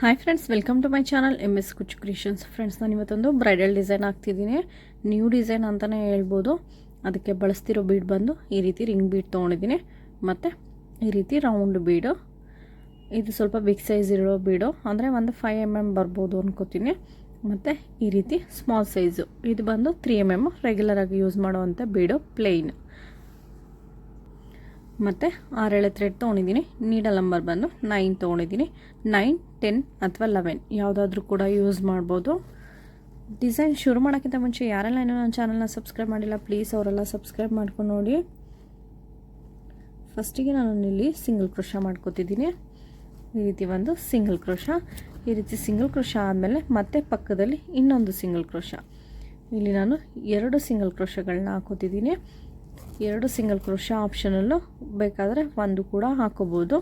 Hi friends welcome to my channel M S Kuch creations friends ನಾನು ಇವತ್ತೊಂದು bridal design ಹಾಕ್ತಿದ್ದೀನಿ. New design ಅಂತಲೇ ಹೇಳ್ಬೋದು. ಅದಕ್ಕೆ ಬಳಸ್ತಿರೋ ಬೀಡ್ ಬಂದು ಈ ರೀತಿ ರಿಂಗ್ ಬೀಡ್ ತೊಗೊಂಡಿದ್ದೀನಿ. ಮತ್ತು ಈ ರೀತಿ ರೌಂಡ್ ಬೀಡು ಇದು ಸ್ವಲ್ಪ ಬಿಗ್ ಸೈಜ್ ಇರೋ ಬೀಡು ಅಂದರೆ ಒಂದು ಫೈವ್ ಎಂ ಎಂ ಬರ್ಬೋದು ಅನ್ಕೋತೀನಿ. ಮತ್ತು ಈ ರೀತಿ ಸ್ಮಾಲ್ ಸೈಜು ಇದು ಬಂದು ತ್ರೀ ಎಂ ಎಂ ರೆಗ್ಯುಲರಾಗಿ ಯೂಸ್ ಮಾಡುವಂಥ ಬೀಡು ಪ್ಲೇನ್ ಮತ್ತು ಆರೇಳೆ ಥ್ರೆಡ್ ತೊಗೊಂಡಿದ್ದೀನಿ. ನೀಡಲ್ ನಂಬರ್ ಬಂದು ನೈನ್ ತೊಗೊಂಡಿದ್ದೀನಿ. ನೈನ್ ಟೆನ್ ಅಥವಾ ಲೆವೆನ್ ಯಾವುದಾದ್ರೂ ಕೂಡ ಯೂಸ್ ಮಾಡ್ಬೋದು. ಡಿಸೈನ್ ಶುರು ಮಾಡೋಕ್ಕಿಂತ ಮುಂಚೆ ಯಾರೆಲ್ಲ ಏನೋ ನನ್ನ ಚಾನಲ್ನ ಸಬ್ಸ್ಕ್ರೈಬ್ ಮಾಡಿಲ್ಲ, ಪ್ಲೀಸ್ ಅವರೆಲ್ಲ ಸಬ್ಸ್ಕ್ರೈಬ್ ಮಾಡ್ಕೊಂಡು ನೋಡಿ. ಫಸ್ಟಿಗೆ ನಾನು ಇಲ್ಲಿ ಸಿಂಗಲ್ ಕ್ರೋಶ ಮಾಡ್ಕೋತಿದ್ದೀನಿ. ಈ ರೀತಿ ಒಂದು ಸಿಂಗಲ್ ಕ್ರೋಶ. ಈ ರೀತಿ ಸಿಂಗಲ್ ಕ್ರೋಶ ಆದಮೇಲೆ ಮತ್ತೆ ಪಕ್ಕದಲ್ಲಿ ಇನ್ನೊಂದು ಸಿಂಗಲ್ ಕ್ರೋಶ. ಇಲ್ಲಿ ನಾನು ಎರಡು ಸಿಂಗಲ್ ಕ್ರೋಶಗಳನ್ನ ಹಾಕೋತಿದ್ದೀನಿ. ಎರಡು ಸಿಂಗಲ್ ಕ್ರೋಶ ಆಪ್ಷನಲ್ಲೂ ಬೇಕಾದರೆ ಒಂದು ಕೂಡ ಹಾಕೋಬೋದು.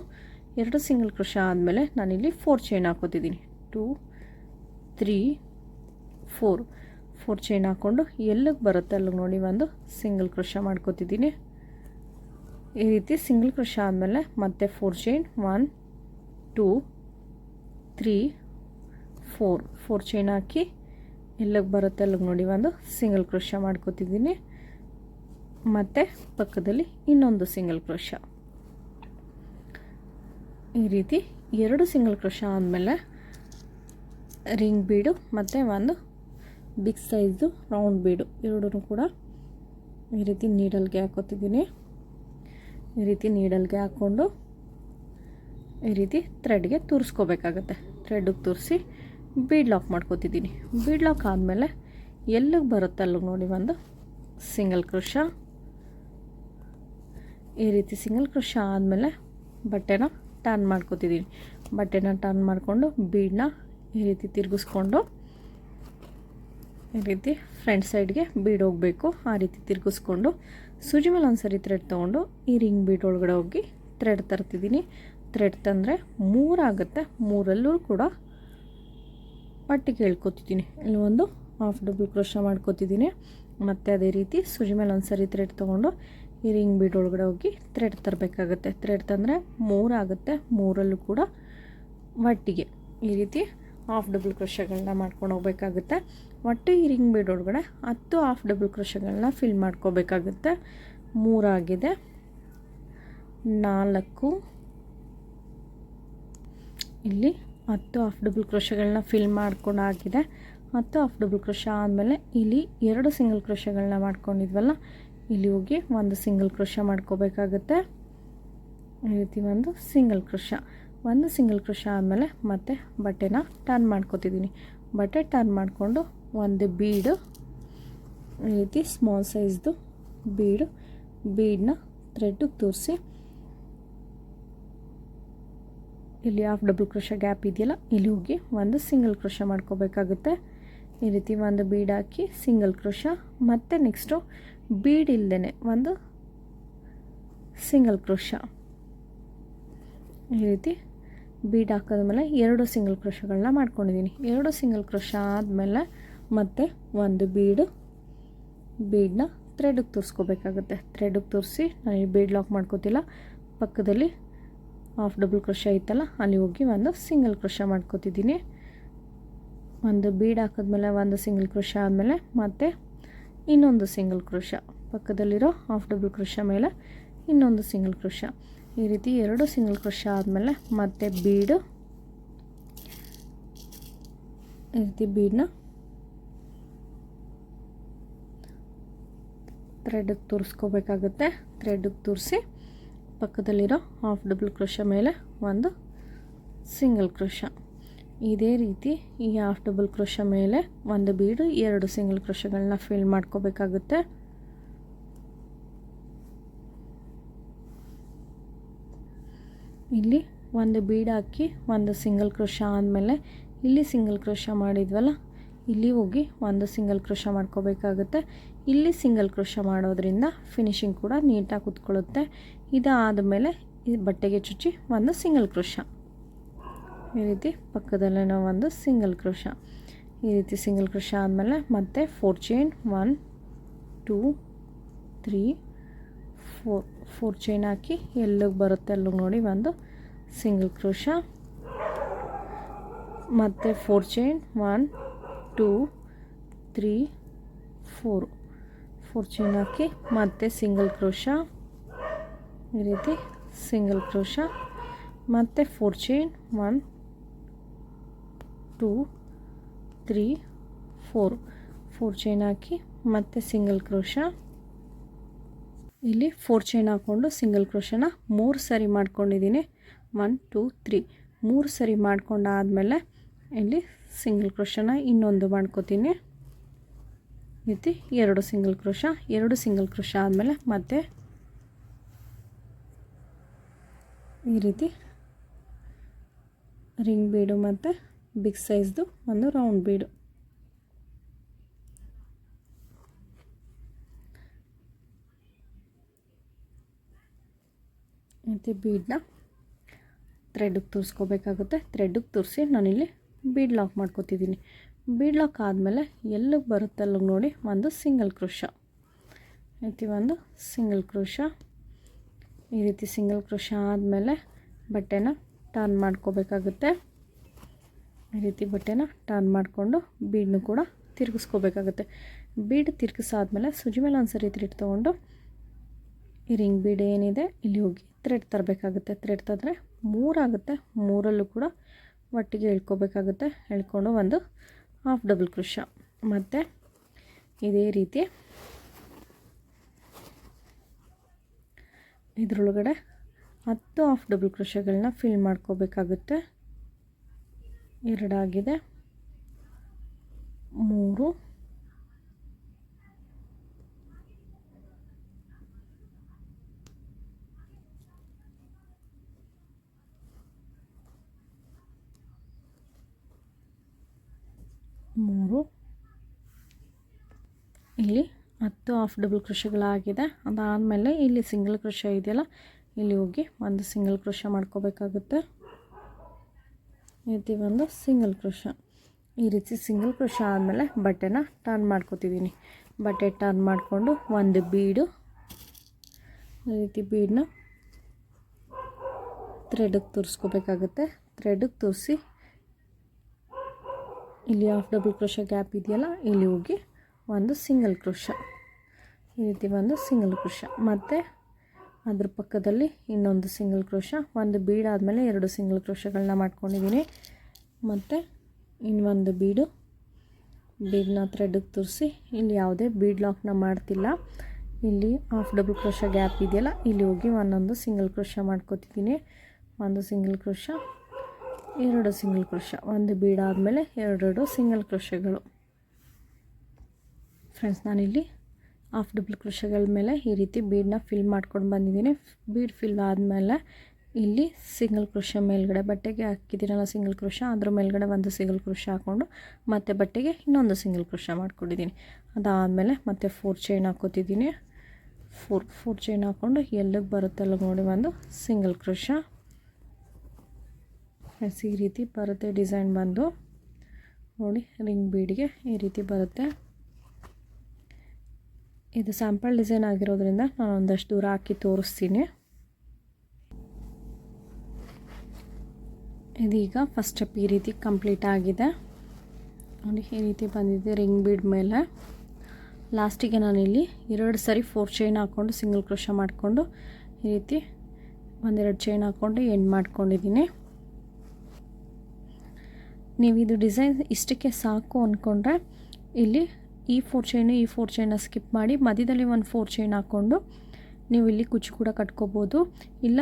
ಎರಡು ಸಿಂಗಲ್ ಕ್ರೋಶ ಆದಮೇಲೆ ನಾನಿಲ್ಲಿ four chain ಹಾಕೋತಿದ್ದೀನಿ two, three, four. Four chain ಹಾಕ್ಕೊಂಡು ಎಲ್ಲಿಗೆ ಬರುತ್ತೆ ಅಲ್ಲಿಗೆ ನೋಡಿ ಒಂದು ಸಿಂಗಲ್ ಕ್ರೋಶ ಮಾಡ್ಕೋತಿದ್ದೀನಿ. ಈ ರೀತಿ ಸಿಂಗಲ್ ಕ್ರೋಶ ಆದಮೇಲೆ ಮತ್ತೆ four chain. One, two, three, four. Four chain ಹಾಕಿ ಎಲ್ಲಿಗೆ ಬರುತ್ತೆ ಅಲ್ಲಿಗೆ ನೋಡಿ ಒಂದು ಸಿಂಗಲ್ ಕ್ರೋಶ ಮಾಡ್ಕೋತಿದ್ದೀನಿ. ಮತ್ತು ಪಕ್ಕದಲ್ಲಿ ಇನ್ನೊಂದು ಸಿಂಗಲ್ ಕ್ರೋಶ. ಈ ರೀತಿ ಎರಡು ಸಿಂಗಲ್ ಕ್ರೋಶ ಆದಮೇಲೆ ರಿಂಗ್ ಬೀಡು ಮತ್ತು ಒಂದು ಬಿಗ್ ಸೈಜು ರೌಂಡ್ ಬೀಡು ಎರಡೂ ಕೂಡ ಈ ರೀತಿ ನೀಡಲ್ಗೆ ಹಾಕೋತಿದ್ದೀನಿ. ಈ ರೀತಿ ನೀಡಲ್ಗೆ ಹಾಕ್ಕೊಂಡು ಈ ರೀತಿ ಥ್ರೆಡ್ಗೆ ತೂರಿಸ್ಕೋಬೇಕಾಗತ್ತೆ. ಥ್ರೆಡ್ಗೆ ತೂರಿಸಿ ಬೀಡ್ ಲಾಕ್ ಮಾಡ್ಕೋತಿದ್ದೀನಿ. ಬೀಡ್ ಲಾಕ್ ಆದಮೇಲೆ ಎಲ್ಲಿಗೆ ಬರುತ್ತೆ ಅಲ್ಲಿಗೆ ನೋಡಿ ಒಂದು ಸಿಂಗಲ್ ಕ್ರೋಶ. ಈ ರೀತಿ ಸಿಂಗಲ್ ಕ್ರೋಶ ಆದಮೇಲೆ ಬಟ್ಟೆನ ಟರ್ನ್ ಮಾಡ್ಕೋತಿದ್ದೀನಿ ಬಟ್ಟೆನ ಟರ್ನ್ ಮಾಡಿಕೊಂಡು ಬೀಡನ್ನ ಈ ರೀತಿ ತಿರುಗಿಸ್ಕೊಂಡು, ಈ ರೀತಿ ಫ್ರಂಟ್ ಸೈಡ್ಗೆ ಬೀಡ್ ಹೋಗಬೇಕು. ಆ ರೀತಿ ತಿರುಗಿಸ್ಕೊಂಡು, ಸೂಜಿ ಮೇಲೆ ಒಂದು ಸರಿ ಥ್ರೆಡ್ ತೊಗೊಂಡು ಈ ರಿಂಗ್ ಬೀಡ್ ಒಳಗಡೆ ಹೋಗಿ ಥ್ರೆಡ್ ತರ್ತಿದ್ದೀನಿ ಥ್ರೆಡ್ ತಂದರೆ ಮೂರಾಗುತ್ತೆ ಮೂರಲ್ಲೂ ಕೂಡ ಪಟ್ಟಿಗೆ ಹೇಳ್ಕೊತಿದ್ದೀನಿ ಇಲ್ಲಿ ಒಂದು ಹಾಫ್ ಡಬಲ್ ಕ್ರೋಶ ಮಾಡ್ಕೋತಿದ್ದೀನಿ ಮತ್ತು ಅದೇ ರೀತಿ ಸೂಜಿ ಮೇಲೆ ಒಂದು ಸರಿ ಥ್ರೆಡ್ ತೊಗೊಂಡು ಈ ರಿಂಗ್ ಬೀಡ್ ಒಳಗಡೆ ಹೋಗಿ ಥ್ರೆಡ್ ತರಬೇಕಾಗುತ್ತೆ. ಥ್ರೆಡ್ ತಂದರೆ ಮೂರಾಗುತ್ತೆ ಮೂರಲ್ಲೂ ಕೂಡ ಒಟ್ಟಿಗೆ. ಈ ರೀತಿ ಹಾಫ್ ಡಬಲ್ ಕ್ರೋಶಗಳನ್ನ ಮಾಡ್ಕೊಂಡು ಹೋಗ್ಬೇಕಾಗುತ್ತೆ. ಒಟ್ಟು ಈ ರಿಂಗ್ ಬೀಡ್ ಒಳಗಡೆ ಹತ್ತು ಹಾಫ್ ಡಬಲ್ ಕ್ರೋಶಗಳನ್ನ ಫಿಲ್ ಮಾಡ್ಕೋಬೇಕಾಗುತ್ತೆ. ಮೂರಾಗಿದೆ ನಾಲ್ಕು. ಇಲ್ಲಿ ಹತ್ತು ಹಾಫ್ ಡಬಲ್ ಕ್ರೋಶಗಳನ್ನ ಫಿಲ್ ಮಾಡ್ಕೊಂಡು ಆಗಿದೆ. ಹತ್ತು ಹಾಫ್ ಡಬಲ್ ಕ್ರೋಶ ಆದಮೇಲೆ ಇಲ್ಲಿ ಎರಡು ಸಿಂಗಲ್ ಕ್ರೋಶಗಳನ್ನ ಮಾಡ್ಕೊಂಡಿದ್ವಲ್ಲ ಇಲ್ಲಿ ಹೋಗಿ ಒಂದು ಸಿಂಗಲ್ ಕ್ರೋಶ ಮಾಡ್ಕೋಬೇಕಾಗತ್ತೆ. ಈ ರೀತಿ ಒಂದು ಸಿಂಗಲ್ ಕ್ರೋಶ ಒಂದು ಸಿಂಗಲ್ ಕ್ರೋಶ ಆದಮೇಲೆ ಮತ್ತೆ ಬಟ್ಟೆನ ಟರ್ನ್ ಮಾಡ್ಕೋತಿದ್ದೀನಿ. ಬಟ್ಟೆ ಟರ್ನ್ ಮಾಡಿಕೊಂಡು ಒಂದು ಬೀಡು ಈ ರೀತಿ ಸ್ಮಾಲ್ ಸೈಜ್ದು ಬೀಡು ಬೀಡನ್ನ ಥ್ರೆಡ್ಗೆ ತೋರಿಸಿ. ಇಲ್ಲಿ ಹಾಫ್ ಡಬಲ್ ಕ್ರೋಶ ಗ್ಯಾಪ್ ಇದೆಯಲ್ಲ, ಇಲ್ಲಿ ಹೋಗಿ ಒಂದು ಸಿಂಗಲ್ ಕ್ರೋಶ ಮಾಡ್ಕೋಬೇಕಾಗುತ್ತೆ. ಈ ರೀತಿ ಒಂದು ಬೀಡ್ ಹಾಕಿ ಸಿಂಗಲ್ ಕ್ರೋಶ ಮತ್ತು ನೆಕ್ಸ್ಟು ಬೀಡ್ ಇಲ್ಲದೇ ಒಂದು ಸಿಂಗಲ್ ಕ್ರೋಶ ಈ ರೀತಿ ಬೀಡ್ ಹಾಕಿದ್ಮೇಲೆ ಎರಡು ಸಿಂಗಲ್ ಕ್ರೋಶಗಳನ್ನ ಮಾಡ್ಕೊಂಡಿದ್ದೀನಿ ಎರಡು ಸಿಂಗಲ್ ಕ್ರೋಶ ಆದಮೇಲೆ ಮತ್ತೆ ಒಂದು ಬೀಡು ಬೀಡನ್ನ ಥ್ರೆಡ್ಗೆ ತೋರಿಸ್ಕೋಬೇಕಾಗುತ್ತೆ. ಥ್ರೆಡ್ಗೆ ತೋರಿಸಿ ನಾನು ಈ ಬೀಡ್ ಲಾಕ್ ಮಾಡ್ಕೋತಿಲ್ಲ. ಪಕ್ಕದಲ್ಲಿ ಹಾಫ್ ಡಬಲ್ ಕ್ರೋಶ ಐತಲ್ಲ, ಅಲ್ಲಿ ಹೋಗಿ ಒಂದು ಸಿಂಗಲ್ ಕ್ರೋಶ ಮಾಡ್ಕೋತಿದ್ದೀನಿ. ಒಂದು ಬೀಡ್ ಹಾಕಿದ್ಮೇಲೆ ಒಂದು ಸಿಂಗಲ್ ಕ್ರೋಶ ಆದಮೇಲೆ ಮತ್ತೆ ಇನ್ನೊಂದು ಸಿಂಗಲ್ ಕ್ರೋಶ ಪಕ್ಕದಲ್ಲಿರೋ ಹಾಫ್ ಡಬಲ್ ಕ್ರೋಶ ಮೇಲೆ ಇನ್ನೊಂದು ಸಿಂಗಲ್ ಕ್ರೋಶ ಈ ರೀತಿ ಎರಡು ಸಿಂಗಲ್ ಕ್ರೋಶ ಆದಮೇಲೆ ಮತ್ತೆ ಬೀಡು. ಈ ರೀತಿ ಬೀಡನ್ನ ಥ್ರೆಡ್ಗೆ ತೋರಿಸ್ಕೋಬೇಕಾಗುತ್ತೆ. ಥ್ರೆಡ್ಗೆ ತೋರಿಸಿ ಪಕ್ಕದಲ್ಲಿರೋ ಹಾಫ್ ಡಬಲ್ ಕ್ರೋಶ ಮೇಲೆ ಒಂದು ಸಿಂಗಲ್ ಕ್ರೋಶ ಇದೇ ರೀತಿ ಈ ಹಾಫ್ ಡಬಲ್ ಕ್ರೋಶ ಮೇಲೆ ಒಂದು ಬೀಡು ಎರಡು ಸಿಂಗಲ್ ಕ್ರೋಶಗಳನ್ನ ಫಿಲ್ ಮಾಡ್ಕೋಬೇಕಾಗುತ್ತೆ. ಇಲ್ಲಿ ಒಂದು ಬೀಡ್ ಹಾಕಿ ಒಂದು ಸಿಂಗಲ್ ಕ್ರೋಶ ಆದಮೇಲೆ ಇಲ್ಲಿ ಸಿಂಗಲ್ ಕ್ರೋಶ ಮಾಡಿದ್ವಲ್ಲ, ಇಲ್ಲಿ ಹೋಗಿ ಒಂದು ಸಿಂಗಲ್ ಕ್ರೋಶ ಮಾಡ್ಕೋಬೇಕಾಗುತ್ತೆ. ಇಲ್ಲಿ ಸಿಂಗಲ್ ಕ್ರೋಶ ಮಾಡೋದ್ರಿಂದ ಫಿನಿಶಿಂಗ್ ಕೂಡ ನೀಟಾಗಿ ಕುತ್ಕೊಳ್ಳುತ್ತೆ. ಇದಾದಮೇಲೆ ಈ ಬಟ್ಟೆಗೆ ಚುಚ್ಚಿ ಒಂದು ಸಿಂಗಲ್ ಕ್ರೋಶ ಈ ರೀತಿ ಪಕ್ಕದಲ್ಲೇ ಒಂದು ಸಿಂಗಲ್ ಕ್ರೋಶ ಈ ರೀತಿ ಸಿಂಗಲ್ ಕ್ರೋಶ ಆದಮೇಲೆ ಮತ್ತೆ four chain one two three four four chain ಹಾಕಿ ಎಲ್ಲಿಗೆ ಬರುತ್ತೆ ಅಲ್ಲಿಗೆ ನೋಡಿ ಒಂದು ಸಿಂಗಲ್ ಕ್ರೋಶ ಮತ್ತೆ four chain one two three four four chain ಹಾಕಿ ಮತ್ತೆ ಸಿಂಗಲ್ ಕ್ರೋಶ ಈ ರೀತಿ ಸಿಂಗಲ್ ಕ್ರೋಶ ಮತ್ತೆ four chain one two three four four chain ಹಾಕಿ ಮತ್ತು ಸಿಂಗಲ್ ಕ್ರೋಶ ಇಲ್ಲಿ ಫೋರ್ ಚೈನ್ ಹಾಕ್ಕೊಂಡು ಸಿಂಗಲ್ ಕ್ರೋಶನ ಮೂರು ಸರಿ ಮಾಡ್ಕೊಂಡಿದ್ದೀನಿ. ಒನ್ ಟೂ ತ್ರೀ ಮೂರು ಸರಿ ಮಾಡ್ಕೊಂಡಾದಮೇಲೆ ಇಲ್ಲಿ ಸಿಂಗಲ್ ಕ್ರೋಶನ ಇನ್ನೊಂದು ಮಾಡ್ಕೋತೀನಿ. ರೀತಿ ಎರಡು ಸಿಂಗಲ್ ಕ್ರೋಶ ಎರಡು ಸಿಂಗಲ್ ಕ್ರೋಶ ಆದಮೇಲೆ ಮತ್ತೆ ಈ ರೀತಿ ರಿಂಗ್ ಬೀಡು ಮತ್ತು ಬಿಗ್ ಸೈಜ್ದು ಒಂದು ರೌಂಡ್ ಬೀಡು ಮತ್ತು ಬೀಡನ್ನ ಥ್ರೆಡ್ಗೆ ತೋರಿಸ್ಕೋಬೇಕಾಗುತ್ತೆ. ಥ್ರೆಡ್ಗೆ ತೋರಿಸಿ ನಾನಿಲ್ಲಿ ಬೀಡ್ ಲಾಕ್ ಮಾಡ್ಕೋತಿದ್ದೀನಿ. ಬೀಡ್ ಲಾಕ್ ಆದಮೇಲೆ ಎಲ್ಲಿಗೆ ಬರುತ್ತೆ ಅಲ್ಲಿಗೆ ನೋಡಿ ಒಂದು ಸಿಂಗಲ್ ಕ್ರೋಶ ಐತಿ ಒಂದು ಸಿಂಗಲ್ ಕ್ರೋಶ ಈ ರೀತಿ ಸಿಂಗಲ್ ಕ್ರೋಶ ಆದಮೇಲೆ ಬಟ್ಟೆನ ಟರ್ನ್ ಮಾಡ್ಕೋಬೇಕಾಗುತ್ತೆ. ಈ ರೀತಿ ಬಟ್ಟೆನ ಟರ್ನ್ ಮಾಡಿಕೊಂಡು ಬೀಡನ್ನು ಕೂಡ ತಿರುಗಿಸ್ಕೋಬೇಕಾಗುತ್ತೆ. ಬೀಡ್ ತಿರುಗಿಸಾದ್ಮೇಲೆ ಸುಜಿ ಮೇಲೆ ಒಂದು ಸರಿ ಥ್ರೆಡ್ ತೊಗೊಂಡು ಈ ರಿಂಗ್ ಬೀಡ್ ಏನಿದೆ, ಇಲ್ಲಿ ಹೋಗಿ ಥ್ರೆಡ್ ತರಬೇಕಾಗುತ್ತೆ. ಥ್ರೆಡ್ ತಂದರೆ ಮೂರಾಗುತ್ತೆ, ಮೂರಲ್ಲೂ ಕೂಡ ಒಟ್ಟಿಗೆ ಎಳ್ಕೊಬೇಕಾಗುತ್ತೆ. ಎಳ್ಕೊಂಡು ಒಂದು ಹಾಫ್ ಡಬಲ್ ಕೃಷ ಮತ್ತು ಇದೇ ರೀತಿ ಇದರೊಳಗಡೆ ಹತ್ತು ಹಾಫ್ ಡಬಲ್ ಕೃಷಗಳನ್ನ ಫಿಲ್ ಮಾಡ್ಕೋಬೇಕಾಗುತ್ತೆ. ಎರಡಾಗಿದೆ. ಮೂರು. ಮೂರು. ಇಲ್ಲಿ ಹತ್ತು ಆಫ್ ಡಬಲ್ ಕೃಷಿಗಳಾಗಿದೆ. ಅದಾದಮೇಲೆ ಇಲ್ಲಿ ಸಿಂಗಲ್ ಕೃಷಿ ಇದೆಯಲ್ಲ, ಇಲ್ಲಿ ಹೋಗಿ ಒಂದು ಸಿಂಗಲ್ ಕೃಷಿ ಮಾಡ್ಕೋಬೇಕಾಗುತ್ತೆ. ಈ ರೀತಿ ಒಂದು ಸಿಂಗಲ್ ಕ್ರೋಶ ಈ ರೀತಿ ಸಿಂಗಲ್ ಕ್ರೋಶ ಆದಮೇಲೆ ಬಟ್ಟೆನ ಟರ್ನ್ ಮಾಡ್ಕೋತಿದ್ದೀನಿ ಬಟ್ಟೆ ಟರ್ನ್ ಮಾಡಿಕೊಂಡು ಒಂದು ಬೀಡು ಈ ರೀತಿ ಬೀಡನ್ನ ಥ್ರೆಡ್ಗೆ ತೋರಿಸ್ಕೋಬೇಕಾಗುತ್ತೆ. ಥ್ರೆಡ್ಗೆ ತೋರಿಸಿ ಇಲ್ಲಿ ಹಾಫ್ ಡಬಲ್ ಕ್ರೋಶ ಗ್ಯಾಪ್ ಇದೆಯಲ್ಲ, ಇಲ್ಲಿ ಹೋಗಿ ಒಂದು ಸಿಂಗಲ್ ಕ್ರೋಶ ಈ ರೀತಿ ಒಂದು ಸಿಂಗಲ್ ಕ್ರೋಶ ಮತ್ತು ಅದ್ರ ಪಕ್ಕದಲ್ಲಿ ಇನ್ನೊಂದು ಸಿಂಗಲ್ ಕ್ರೋಶ ಒಂದು ಬೀಡ್ ಆದಮೇಲೆ ಎರಡು ಸಿಂಗಲ್ ಕ್ರೋಶಗಳನ್ನ ಮಾಡ್ಕೊಂಡಿದ್ದೀನಿ ಮತ್ತು ಇನ್ನೊಂದು ಬೀಡು ಬೀಡನ್ನ ಥ್ರೆಡ್ಗೆ ತುರಿಸಿ, ಇಲ್ಲಿ ಯಾವುದೇ ಬೀಡ್ ಲಾಕ್ನ ಮಾಡ್ತಿಲ್ಲ. ಇಲ್ಲಿ ಹಾಫ್ ಡಬಲ್ ಕ್ರೋಶ ಗ್ಯಾಪ್ ಇದೆಯಲ್ಲ, ಇಲ್ಲಿ ಹೋಗಿ ಒಂದೊಂದು ಸಿಂಗಲ್ ಕ್ರೋಶ ಮಾಡ್ಕೋತಿದ್ದೀನಿ ಒಂದು ಸಿಂಗಲ್ ಕ್ರೋಶ ಎರಡು ಸಿಂಗಲ್ ಕ್ರೋಶ ಒಂದು ಬೀಡ್ ಆದಮೇಲೆ ಎರಡೆರಡು ಸಿಂಗಲ್ ಕ್ರೋಶಗಳು ಫ್ರೆಂಡ್ಸ್ ನಾನಿಲ್ಲಿ ಹಾಫ್ ಡಬಲ್ ಕ್ರೋಶಗಳ ಮೇಲೆ ಈ ರೀತಿ ಬೀಡನ್ನ ಫಿಲ್ ಮಾಡ್ಕೊಂಡು ಬಂದಿದ್ದೀನಿ. ಬೀಡ್ ಫಿಲ್ ಆದಮೇಲೆ ಇಲ್ಲಿ ಸಿಂಗಲ್ ಕ್ರೋಶ ಮೇಲ್ಗಡೆ ಬಟ್ಟೆಗೆ ಹಾಕಿದ್ದೀನಲ್ಲ ಸಿಂಗಲ್ ಕ್ರೋಶ ಅದ್ರ ಮೇಲ್ಗಡೆ ಒಂದು ಸಿಂಗಲ್ ಕ್ರೋಶ ಹಾಕ್ಕೊಂಡು ಮತ್ತೆ ಬಟ್ಟೆಗೆ ಇನ್ನೊಂದು ಸಿಂಗಲ್ ಕ್ರೋಶ ಮಾಡ್ಕೊಂಡಿದ್ದೀನಿ. ಅದಾದಮೇಲೆ ಮತ್ತೆ ಫೋರ್ ಚೈನ್ ಹಾಕೋತಿದ್ದೀನಿ. ಫೋರ್ ಫೋರ್ ಚೈನ್ ಹಾಕ್ಕೊಂಡು ಎಲ್ಲಿಗೆ ಬರುತ್ತೆ ಅಲ್ಲಿಗೆ ನೋಡಿ ಒಂದು ಸಿಂಗಲ್ ಕ್ರೋಶ ಈ ರೀತಿ ಬರುತ್ತೆ ಡಿಸೈನ್ ಬಂದು. ನೋಡಿ ರಿಂಗ್ ಬೀಡ್ಗೆ ಈ ರೀತಿ ಬರುತ್ತೆ. ಇದು ಸ್ಯಾಂಪಲ್ ಡಿಸೈನ್ ಆಗಿರೋದ್ರಿಂದ ನಾನು ಒಂದಷ್ಟು ದೂರ ಹಾಕಿ ತೋರಿಸ್ತೀನಿ. ಇದೀಗ ಫಸ್ಟ್ ಸ್ಟೆಪ್ ಈ ರೀತಿ ಕಂಪ್ಲೀಟ್ ಆಗಿದೆ. ನೋಡಿ, ಈ ರೀತಿ ಬಂದಿದೆ ರಿಂಗ್ ಬೀಡ್ ಮೇಲೆ. ಲಾಸ್ಟಿಗೆ ನಾನಿಲ್ಲಿ ಎರಡು ಸರಿ ಫೋರ್ ಚೈನ್ ಹಾಕ್ಕೊಂಡು ಸಿಂಗಲ್ ಕ್ರೋಶ ಮಾಡಿಕೊಂಡು ಈ ರೀತಿ ಒಂದೆರಡು ಚೈನ್ ಹಾಕ್ಕೊಂಡು ಎಂಡ್ ಮಾಡ್ಕೊಂಡಿದ್ದೀನಿ. ನೀವು ಇದು ಡಿಸೈನ್ ಇಷ್ಟಕ್ಕೆ ಸಾಕು ಅಂದ್ಕೊಂಡ್ರೆ ಇಲ್ಲಿ ಈ ಫೋರ್ ಚೈನು ಈ ಫೋರ್ ಚೈನ ಸ್ಕಿಪ್ ಮಾಡಿ ಮಧ್ಯದಲ್ಲಿ ಒಂದು ಫೋರ್ ಚೈನ್ ಹಾಕ್ಕೊಂಡು ನೀವು ಇಲ್ಲಿ ಕುಚ್ಚು ಕೂಡ ಕಟ್ಕೋಬೋದು. ಇಲ್ಲ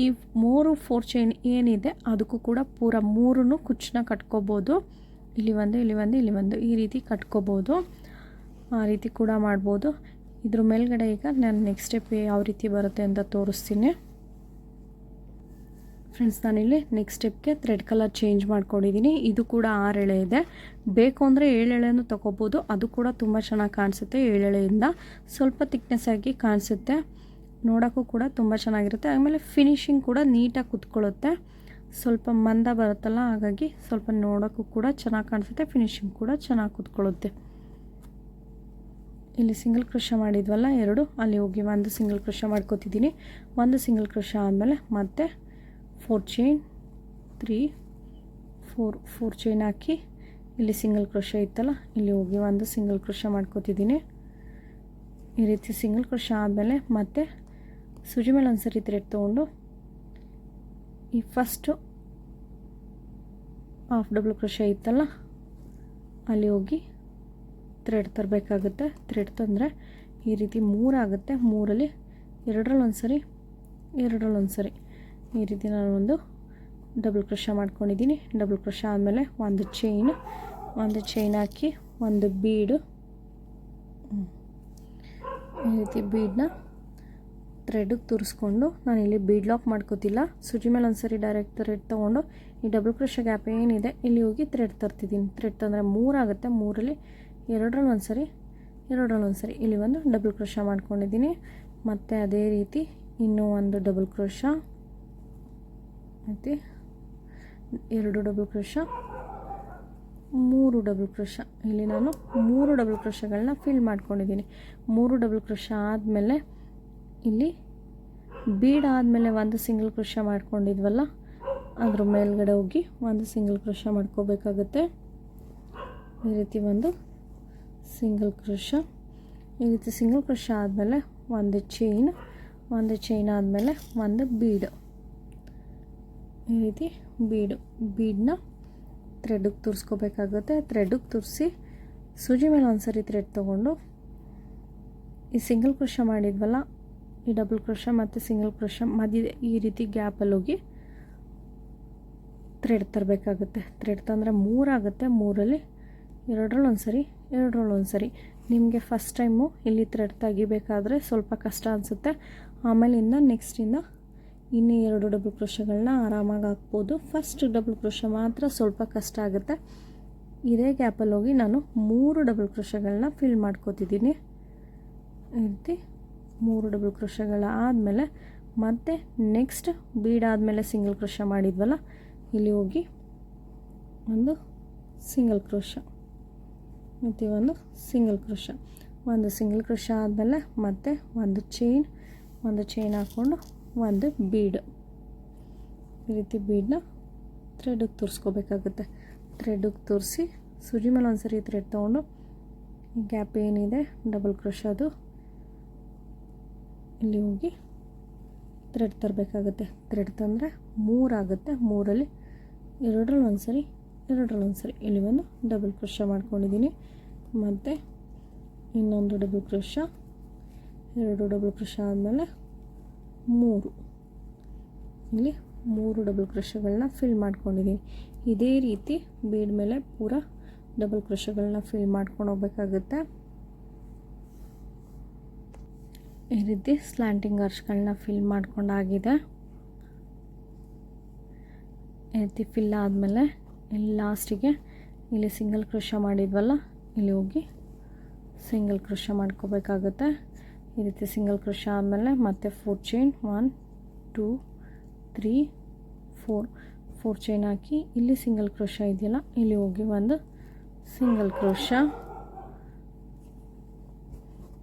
ಈ ಮೂರು ಫೋರ್ ಚೈನ್ ಏನಿದೆ ಅದಕ್ಕೂ ಕೂಡ ಪೂರ ಮೂರೂ ಕುಚ್ಚನ್ನ ಕಟ್ಕೋಬೋದು. ಇಲ್ಲಿ ಒಂದು ಇಲ್ಲಿ ಒಂದು ಇಲ್ಲಿ ಒಂದು ಈ ರೀತಿ ಕಟ್ಕೋಬೋದು. ಆ ರೀತಿ ಕೂಡ ಮಾಡ್ಬೋದು. ಇದ್ರ ಮೇಲ್ಗಡೆ ಈಗ ನಾನು ನೆಕ್ಸ್ಟ್ ಸ್ಟೆಪ್ ಯಾವ ರೀತಿ ಬರುತ್ತೆ ಅಂತ ತೋರಿಸ್ತೀನಿ. ಫ್ರೆಂಡ್ಸ್ ನಾನಿಲ್ಲಿ ನೆಕ್ಸ್ಟ್ ಸ್ಟೆಪ್ಗೆ ಥ್ರೆಡ್ ಕಲರ್ ಚೇಂಜ್ ಮಾಡ್ಕೊಂಡಿದ್ದೀನಿ ಇದು ಕೂಡ ಆರು ಎಳೆ ಇದೆ. ಬೇಕು ಅಂದರೆ ಏಳು ಎಳೆಯನ್ನು ತೊಗೋಬೋದು. ಅದು ಕೂಡ ತುಂಬ ಚೆನ್ನಾಗಿ ಕಾಣಿಸುತ್ತೆ ಏಳೆಳೆಯಿಂದ ಸ್ವಲ್ಪ ತಿಕ್ನೆಸ್ ಆಗಿ ಕಾಣಿಸುತ್ತೆ. ನೋಡೋಕ್ಕೂ ಕೂಡ ತುಂಬ ಚೆನ್ನಾಗಿರುತ್ತೆ. ಆಮೇಲೆ ಫಿನಿಶಿಂಗ್ ಕೂಡ ನೀಟಾಗಿ ಕುತ್ಕೊಳ್ಳುತ್ತೆ. ಸ್ವಲ್ಪ ಮಂದ ಬರುತ್ತಲ್ಲ, ಹಾಗಾಗಿ ಸ್ವಲ್ಪ ನೋಡೋಕ್ಕೂ ಕೂಡ ಚೆನ್ನಾಗಿ ಕಾಣಿಸುತ್ತೆ. ಫಿನಿಶಿಂಗ್ ಕೂಡ ಚೆನ್ನಾಗಿ ಕುತ್ಕೊಳ್ಳುತ್ತೆ. ಇಲ್ಲಿ ಸಿಂಗಲ್ ಕ್ರೋಶ ಮಾಡಿದ್ವಲ್ಲ, ಎರಡು. ಅಲ್ಲಿ ಹೋಗಿ ಒಂದು ಸಿಂಗಲ್ ಕ್ರೋಶ ಮಾಡ್ಕೋತಿದ್ದೀನಿ ಒಂದು ಸಿಂಗಲ್ ಕ್ರೋಶ ಆದಮೇಲೆ ಮತ್ತೆ four chain three four four chain ಹಾಕಿ ಇಲ್ಲಿ ಸಿಂಗಲ್ ಕ್ರೋಶ ಇತ್ತಲ್ಲ, ಇಲ್ಲಿ ಹೋಗಿ ಒಂದು ಸಿಂಗಲ್ ಕ್ರೋಶ ಮಾಡ್ಕೋತಿದ್ದೀನಿ. ಈ ರೀತಿ ಸಿಂಗಲ್ ಕ್ರೋಶ ಆದಮೇಲೆ ಮತ್ತೆ ಸೂಜಿ ಮೇಲೆ ಒಂದು ಸರಿ ಥ್ರೆಡ್ ತೊಗೊಂಡು ಈ ಫಸ್ಟು ಹಾಫ್ ಡಬಲ್ ಕ್ರೋಶ ಇತ್ತಲ್ಲ, ಅಲ್ಲಿ ಹೋಗಿ ಥ್ರೆಡ್ ತರಬೇಕಾಗುತ್ತೆ. ಥ್ರೆಡ್ ತಂದರೆ ಈ ರೀತಿ ಮೂರಾಗುತ್ತೆ ಮೂರಲ್ಲಿ ಎರಡರಲ್ಲಿ ಒಂದು ಸರಿ ಎರಡರಲ್ಲಿ ಈ ರೀತಿ ನಾನು ಒಂದು ಡಬಲ್ ಕ್ರಶ ಮಾಡ್ಕೊಂಡಿದ್ದೀನಿ. ಡಬಲ್ ಕ್ರೋಶ ಆದಮೇಲೆ ಒಂದು ಚೈನ್ ಒಂದು ಚೈನ್ ಹಾಕಿ ಒಂದು ಬೀಡು ಈ ರೀತಿ ಬೀಡನ್ನ ಥ್ರೆಡ್ಗೆ ತುರಿಸ್ಕೊಂಡು ನಾನು ಇಲ್ಲಿ ಬೀಡ್ ಲಾಕ್ ಮಾಡ್ಕೋತಿಲ್ಲ. ಸುಜಿ ಮೇಲೆ ಒಂದು ಸರಿ ಡೈರೆಕ್ಟ್ ಥ್ರೆಡ್ ತೊಗೊಂಡು ಈ ಡಬಲ್ ಕ್ರೋಶ ಗ್ಯಾಪ್ ಏನಿದೆ, ಇಲ್ಲಿ ಹೋಗಿ ಥ್ರೆಡ್ ತರ್ತಿದ್ದೀನಿ. ಥ್ರೆಡ್ ತಂದರೆ ಮೂರಾಗುತ್ತೆ ಮೂರಲ್ಲಿ ಎರಡರಲ್ಲಿ ಒಂದ್ಸರಿ, ಎರಡರಲ್ಲಿ ಒಂದು ಸರಿ ಇಲ್ಲಿ ಒಂದು ಡಬಲ್ ಕ್ರೋಶ ಮಾಡ್ಕೊಂಡಿದ್ದೀನಿ. ಮತ್ತು ಅದೇ ರೀತಿ ಇನ್ನೂ ಒಂದು ಡಬಲ್ ಕ್ರೋಶ ಮತ್ತು ಎರಡು ಡಬಲ್ ಕ್ರೋಶ ಮೂರು ಡಬಲ್ ಕ್ರೋಶ ಇಲ್ಲಿ ನಾನು ಮೂರು ಡಬಲ್ ಕ್ರೋಶಗಳನ್ನ ಫಿಲ್ ಮಾಡ್ಕೊಂಡಿದ್ದೀನಿ. ಮೂರು ಡಬಲ್ ಕ್ರೋಶ ಆದಮೇಲೆ ಇಲ್ಲಿ ಬೀಡ್ ಆದಮೇಲೆ ಒಂದು ಸಿಂಗಲ್ ಕ್ರೋಶ ಮಾಡ್ಕೊಂಡಿದ್ವಲ್ಲ, ಅದ್ರ ಮೇಲ್ಗಡೆ ಹೋಗಿ ಒಂದು ಸಿಂಗಲ್ ಕ್ರೋಶ ಮಾಡ್ಕೋಬೇಕಾಗುತ್ತೆ. ಈ ರೀತಿ ಒಂದು ಸಿಂಗಲ್ ಕ್ರೋಶ ಈ ರೀತಿ ಸಿಂಗಲ್ ಕ್ರೋಶ ಆದಮೇಲೆ ಒಂದು ಚೈನ್ ಒಂದು ಚೈನ್ ಆದಮೇಲೆ ಒಂದು ಬೀಡು ಈ ರೀತಿ ಬೀಡು ಬೀಡನ್ನ ಥ್ರೆಡ್ಗೆ ತುರಿಸ್ಕೋಬೇಕಾಗುತ್ತೆ. ಥ್ರೆಡ್ಗೆ ತುರಿಸಿ ಸೂಜಿ ಮೇಲೆ ಒಂದು ಸರಿ ಥ್ರೆಡ್ ತೊಗೊಂಡು ಈ ಸಿಂಗಲ್ ಕ್ರೋಶ ಮಾಡಿದ್ವಲ್ಲ, ಈ ಡಬಲ್ ಕ್ರೋಶ ಮತ್ತು ಸಿಂಗಲ್ ಕ್ರೋಶ ಮಧ್ಯ ಈ ರೀತಿ ಗ್ಯಾಪಲ್ಲಿ ಹೋಗಿ ಥ್ರೆಡ್ ತರಬೇಕಾಗುತ್ತೆ. ಥ್ರೆಡ್ ತಂದರೆ ಮೂರಾಗುತ್ತೆ ಮೂರಲ್ಲಿ ಎರಡರಲ್ಲಿ ಒಂದು ಸರಿ ಎರಡರಲ್ಲಿ ಒಂದು ಸರಿ ನಿಮಗೆ ಫಸ್ಟ್ ಟೈಮು ಇಲ್ಲಿ ಥ್ರೆಡ್ ತೆಗಿಬೇಕಾದ್ರೆ ಸ್ವಲ್ಪ ಕಷ್ಟ ಅನಿಸುತ್ತೆ. ಆಮೇಲಿಂದ ನೆಕ್ಸ್ಟಿಂದ ಇನ್ನೂ ಎರಡು ಡಬಲ್ ಕ್ರೋಶಗಳನ್ನ ಆರಾಮಾಗಿ ಹಾಕ್ಬೋದು. ಫಸ್ಟ್ ಡಬಲ್ ಕ್ರೋಶ ಮಾತ್ರ ಸ್ವಲ್ಪ ಕಷ್ಟ ಆಗುತ್ತೆ. ಇದೇ ಗ್ಯಾಪಲ್ಲಿ ಹೋಗಿ ನಾನು ಮೂರು ಡಬಲ್ ಕ್ರೋಶಗಳನ್ನ ಫಿಲ್ ಮಾಡ್ಕೋತಿದ್ದೀನಿ. ರೀತಿ ಮೂರು ಡಬಲ್ ಕ್ರೋಶಗಳ ಆದಮೇಲೆ ಮತ್ತೆ ನೆಕ್ಸ್ಟ್ ಬೀಡಾದಮೇಲೆ ಸಿಂಗಲ್ ಕ್ರೋಶ ಮಾಡಿದ್ವಲ್ಲ, ಇಲ್ಲಿ ಹೋಗಿ ಒಂದು ಸಿಂಗಲ್ ಕ್ರೋಶ ಮತ್ತು ಒಂದು ಸಿಂಗಲ್ ಕ್ರೋಶ ಒಂದು ಸಿಂಗಲ್ ಕ್ರೋಶ ಆದಮೇಲೆ ಮತ್ತೆ ಒಂದು ಚೈನ್ ಒಂದು ಚೈನ್ ಹಾಕ್ಕೊಂಡು ಒಂದು ಬೀಡ್. ಈ ರೀತಿ ಬೀಡನ್ನ ಥ್ರೆಡಿಗೆ ತೋರಿಸ್ಕೋಬೇಕಾಗುತ್ತೆ. ಥ್ರೆಡಿಗೆ ತೋರಿಸಿ ಸುಜಿ ಮೇಲೆ ಒಂದು ಸರಿ ಥ್ರೆಡ್ ತೊಗೊಂಡು ಈ ಗ್ಯಾಪ್ ಏನಿದೆ ಡಬಲ್ ಕ್ರೋಶದು ಇಲ್ಲಿ ಹೋಗಿ ಥ್ರೆಡ್ ತರಬೇಕಾಗುತ್ತೆ. ಥ್ರೆಡ್ ತಂದರೆ ಮೂರಾಗುತ್ತೆ ಮೂರಲ್ಲಿ ಎರಡರಲ್ಲಿ ಒಂದು ಸರಿ ಎರಡರಲ್ಲಿ ಒಂದು ಸರಿ ಇಲ್ಲಿ ಒಂದು ಡಬಲ್ ಕ್ರೋಶ ಮಾಡ್ಕೊಂಡಿದ್ದೀನಿ. ಮತ್ತು ಇನ್ನೊಂದು ಡಬಲ್ ಕ್ರೋಶ ಎರಡು ಡಬಲ್ ಕ್ರೋಶ ಆದಮೇಲೆ ಮೂರು. ಇಲ್ಲಿ ಮೂರು ಡಬಲ್ ಕ್ರೋಶಗಳನ್ನ ಫಿಲ್ ಮಾಡ್ಕೊಂಡಿದ್ದೀನಿ ಇದೇ ರೀತಿ ಬೀಡ್ ಮೇಲೆ ಪೂರ ಡಬಲ್ ಕ್ರೋಶಗಳನ್ನ ಫಿಲ್ ಮಾಡ್ಕೊಂಡು ಹೋಗ್ಬೇಕಾಗುತ್ತೆ. ಈ ರೀತಿ ಸ್ಲ್ಯಾಂಟಿಂಗ್ ಅರ್ಶ್ಗಳನ್ನ ಫಿಲ್ ಮಾಡ್ಕೊಂಡಾಗಿದೆ ಈ ರೀತಿ ಫಿಲ್ ಆದಮೇಲೆ ಇಲ್ಲಿ ಲಾಸ್ಟಿಗೆ ಇಲ್ಲಿ ಸಿಂಗಲ್ ಕ್ರೋಶ ಮಾಡಿದ್ವಲ್ಲ, ಇಲ್ಲಿ ಹೋಗಿ ಸಿಂಗಲ್ ಕ್ರೋಶ ಮಾಡ್ಕೋಬೇಕಾಗುತ್ತೆ. ಈ ರೀತಿ ಸಿಂಗಲ್ ಕ್ರೋಶ ಆದಮೇಲೆ ಮತ್ತೆ four chain one two three four four chain ಹಾಕಿ ಇಲ್ಲಿ ಸಿಂಗಲ್ ಕ್ರೋಶ ಇದೆಯಲ್ಲ, ಇಲ್ಲಿ ಹೋಗಿ ಒಂದು ಸಿಂಗಲ್ ಕ್ರೋಶ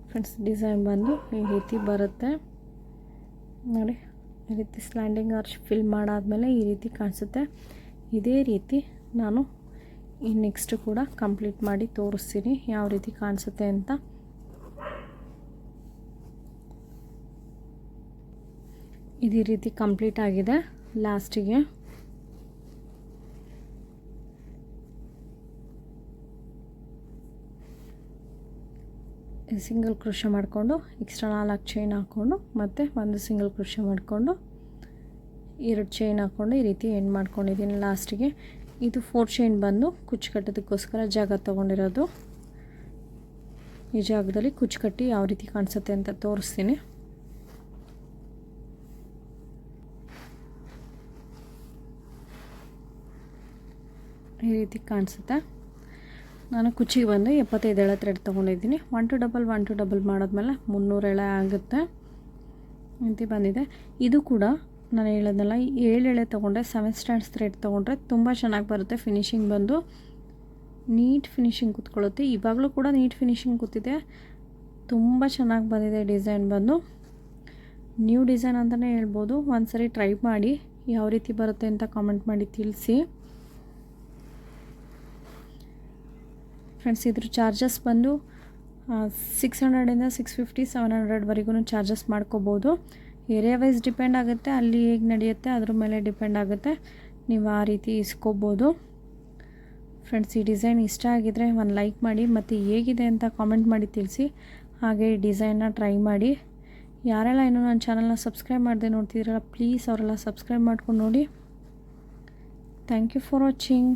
ಫ್ರೆಂಡ್ಸ್ ಡಿಸೈನ್ ಬಂದು ಈ ರೀತಿ ಬರುತ್ತೆ. ನೋಡಿ, ಈ ರೀತಿ ಸ್ಲ್ಯಾಂಡಿಂಗ್ ಆರ್ಚ್ ಫಿಲ್ ಮಾಡಾದಮೇಲೆ ಈ ರೀತಿ ಕಾಣಿಸುತ್ತೆ. ಇದೇ ರೀತಿ ನಾನು ಈ ನೆಕ್ಸ್ಟ್ ಕೂಡ ಕಂಪ್ಲೀಟ್ ಮಾಡಿ ತೋರಿಸ್ತೀನಿ ಯಾವ ರೀತಿ ಕಾಣಿಸುತ್ತೆ ಅಂತ. ಇದೇ ರೀತಿ ಕಂಪ್ಲೀಟ್ ಆಗಿದೆ ಲಾಸ್ಟಿಗೆ. ಸಿಂಗಲ್ ಕೃಷಿ ಮಾಡಿಕೊಂಡು ಎಕ್ಸ್ಟ್ರಾ ನಾಲ್ಕು ಚೈನ್ ಹಾಕ್ಕೊಂಡು ಮತ್ತು ಒಂದು ಸಿಂಗಲ್ ಕೃಷಿ ಮಾಡಿಕೊಂಡು ಎರಡು ಚೈನ್ ಹಾಕ್ಕೊಂಡು ಈ ರೀತಿ ಎಂಡ್ ಮಾಡ್ಕೊಂಡಿದ್ದೀನಿ ಲಾಸ್ಟಿಗೆ. ಇದು ಫೋರ್ ಚೈನ್ ಬಂದು ಕುಚ್ಚು ಕಟ್ಟೋದಕ್ಕೋಸ್ಕರ ಜಾಗ ತೊಗೊಂಡಿರೋದು. ಈ ಜಾಗದಲ್ಲಿ ಕುಚ್ಚು ಕಟ್ಟಿ ಯಾವ ರೀತಿ ಕಾಣಿಸುತ್ತೆ ಅಂತ ತೋರಿಸ್ತೀನಿ. ಈ ರೀತಿ ಕಾಣಿಸುತ್ತೆ. ನಾನು ಕುಚ್ಚಿಗೆ ಬಂದು ಎಪ್ಪತ್ತೈದು ಎಳೆ ಥ್ರೆಡ್ ತೊಗೊಂಡಿದ್ದೀನಿ. One two double one two double ಮಾಡಿದ್ಮೇಲೆ ಮುನ್ನೂರು ಎಳೆ ಆಗುತ್ತೆ. ಇಂತಿ ಬಂದಿದೆ. ಇದು ಕೂಡ ನಾನು ಹೇಳೋದಲ್ಲ, ಏಳು ಎಳೆ ತೊಗೊಂಡ್ರೆ ಸೆವೆನ್ ಸ್ಟ್ಯಾಂಡ್ಸ್ ಥ್ರೆಡ್ ತೊಗೊಂಡ್ರೆ ತುಂಬ ಚೆನ್ನಾಗಿ ಬರುತ್ತೆ ಫಿನಿಶಿಂಗ್ ಬಂದು. ನೀಟ್ ಫಿನಿಶಿಂಗ್ ಕೂತ್ಕೊಳ್ಳುತ್ತೆ. ಇವಾಗಲೂ ಕೂಡ ನೀಟ್ ಫಿನಿಶಿಂಗ್ ಕೂತಿದೆ. ತುಂಬ ಚೆನ್ನಾಗಿ ಬಂದಿದೆ ಡಿಸೈನ್ ಬಂದು. ನ್ಯೂ ಡಿಸೈನ್ ಅಂತಲೇ ಹೇಳ್ಬೋದು. ಒಂದು ಸರಿ ಟ್ರೈ ಮಾಡಿ, ಯಾವ ರೀತಿ ಬರುತ್ತೆ ಅಂತ ಕಾಮೆಂಟ್ ಮಾಡಿ ತಿಳಿಸಿ. ಫ್ರೆಂಡ್ಸ್, ಇದ್ರ ಚಾರ್ಜಸ್ ಬಂದು ಸಿಕ್ಸ್ ಹಂಡ್ರೆಡಿಂದ ಸಿಕ್ಸ್ ಫಿಫ್ಟಿ ಸೆವೆನ್ ಹಂಡ್ರೆಡ್ವರೆಗೂ ಚಾರ್ಜಸ್ ಮಾಡ್ಕೋಬೋದು. ಏರಿಯಾ ವೈಸ್ ಡಿಪೆಂಡ್ ಆಗುತ್ತೆ, ಅಲ್ಲಿ ಹೇಗೆ ನಡೆಯುತ್ತೆ, ಅದ್ರ ಮೇಲೆ ಡಿಪೆಂಡ್ ಆಗುತ್ತೆ. ನೀವು ಆ ರೀತಿ ಇಸ್ಕೋಬೋದು. ಫ್ರೆಂಡ್ಸ್ ಈ ಡಿಸೈನ್ ಇಷ್ಟ ಆಗಿದರೆ ಒಂದು ಲೈಕ್ ಮಾಡಿ, ಮತ್ತು ಹೇಗಿದೆ ಅಂತ ಕಾಮೆಂಟ್ ಮಾಡಿ ತಿಳಿಸಿ. ಹಾಗೆ ಈ ಡಿಸೈನ್ನ ಟ್ರೈ ಮಾಡಿ. ಯಾರೆಲ್ಲ ಇನ್ನೂ ನನ್ನ ಚಾನಲ್ನ ಸಬ್ಸ್ಕ್ರೈಬ್ ಮಾಡದೆ ನೋಡ್ತಿದ್ದೀರಲ್ಲ ಪ್ಲೀಸ್ ಅವರೆಲ್ಲ ಸಬ್ಸ್ಕ್ರೈಬ್ ಮಾಡ್ಕೊಂಡು ನೋಡಿ. Thank you for watching